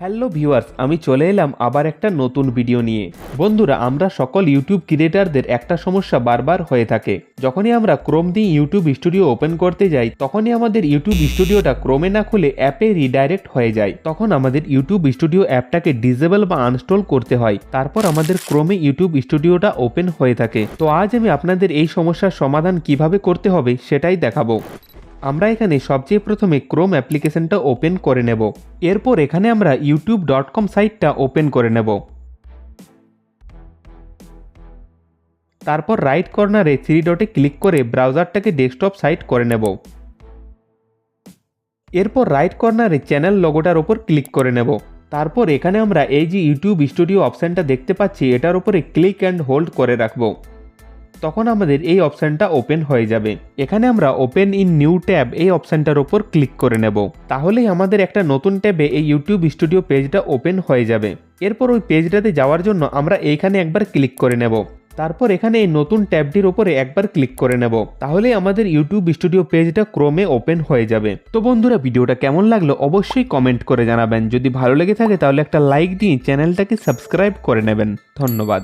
Hello viewers, আমি চলে এলাম আবার একটা নতুন ভিডিও নিয়ে। বন্ধুরা, আমরা সকল ইউটিউব ক্রিয়েটারদের একটা সমস্যা বারবার হয়ে থাকে। যখনই আমরা ক্রোম দিয়ে ইউটিউব স্টুডিও ওপেন করতে যাই, তখনই আমাদের ইউটিউব স্টুডিওটা ক্রোমে না খুলে অ্যাপে রিডাইরেক্ট হয়ে যায়। তখন আমাদের ইউটিউব স্টুডিও অ্যাপটাকে ডিসেবল বা আনস্টল করতে হয়। তারপর আমাদের ক্রোমে ইউটিউব স্টুডিওটা ওপেন হয়ে থাকে। তো আজ আমি আপনাদের এই সমস্যার সমাধান কীভাবে করতে হবে সেটাই দেখাবো। আমরা এখানে সবচেয়ে প্রথমে ক্রোম অ্যাপ্লিকেশনটা ওপেন করে নেব। এরপর এখানে আমরা ইউটিউব ডট কম সাইটটা ওপেন করে নেব। তারপর রাইট কর্নারে থ্রি ডটে ক্লিক করে ব্রাউজারটাকে ডেস্কটপ সাইট করে নেব। এরপর রাইট কর্নারে চ্যানেল লোগোটার ওপর ক্লিক করে নেব। তারপর এখানে আমরা এই যে ইউটিউব স্টুডিও অপশানটা দেখতে পাচ্ছি, এটার উপরে ক্লিক অ্যান্ড হোল্ড করে রাখব। তখন আমাদের এই অপশানটা ওপেন হয়ে যাবে। এখানে আমরা ওপেন ইন নিউ ট্যাব এই অপশানটার ওপর ক্লিক করে নেব। তাহলেই আমাদের একটা নতুন ট্যাবে এই ইউটিউব স্টুডিও পেজটা ওপেন হয়ে যাবে। এরপর ওই পেজটাতে যাওয়ার জন্য আমরা এইখানে একবার ক্লিক করে নেব। তারপর এখানে এই নতুন ট্যাবটির ওপরে একবার ক্লিক করে নেব। তাহলেই আমাদের ইউটিউব স্টুডিও পেজটা ক্রমে ওপেন হয়ে যাবে। তো বন্ধুরা, ভিডিওটা কেমন লাগল অবশ্যই কমেন্ট করে জানাবেন। যদি ভালো লেগে থাকে তাহলে একটা লাইক দিয়ে চ্যানেলটাকে সাবস্ক্রাইব করে নেবেন। ধন্যবাদ।